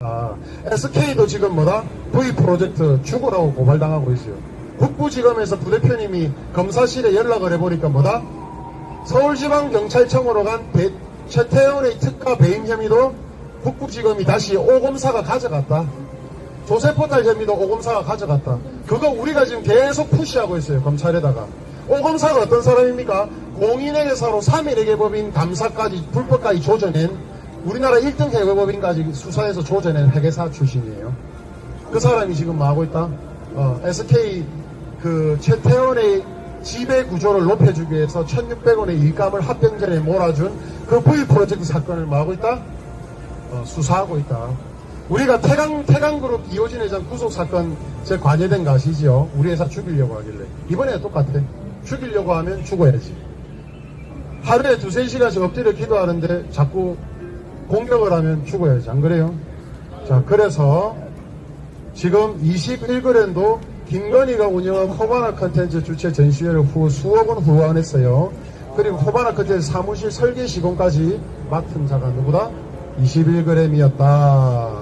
아, SK도 지금 뭐다? V 프로젝트 죽으라고 고발당하고 있어요. 북부지검에서 부대표님이 검사실에 연락을 해보니까 뭐다? 서울지방경찰청으로 간 배- 최태원의 특가 배임 혐의도 북부지검이 다시 오검사가 가져갔다. 조세포탈 혐의도 오검사가 가져갔다. 그거 우리가 지금 계속 푸시하고 있어요. 검찰에다가. 오검사가 어떤 사람입니까? 공인의 회사로 3일의 법인 감사까지 불법까지 조져낸 우리나라 1등 해외법인까지 수사해서 조져낸 회계사 출신이에요. 그 사람이 지금 뭐 하고 있다? 어, SK 그 최태원의 지배 구조를 높여주기 위해서 1,600원의 일감을 합병전에 몰아준 그 V 프로젝트 사건을 뭐 하고 있다? 어, 수사하고 있다. 우리가 태강, 태강그룹 이호진 회장 구속 사건 제 관여된 거 아시죠? 우리 회사 죽이려고 하길래. 이번에 똑같아. 죽이려고 하면 죽어야지. 하루에 두세 시간씩 엎드려 기도하는데 자꾸 공격을 하면 죽어야지. 안 그래요? 자, 그래서 지금 21글엔도 김건희가 운영한 호바나 컨텐츠 주최 전시회를 후 수억 원 후원했어요. 그리고 호바나 컨텐츠 사무실 설계 시공까지 맡은 자가 누구다? 21g이었다.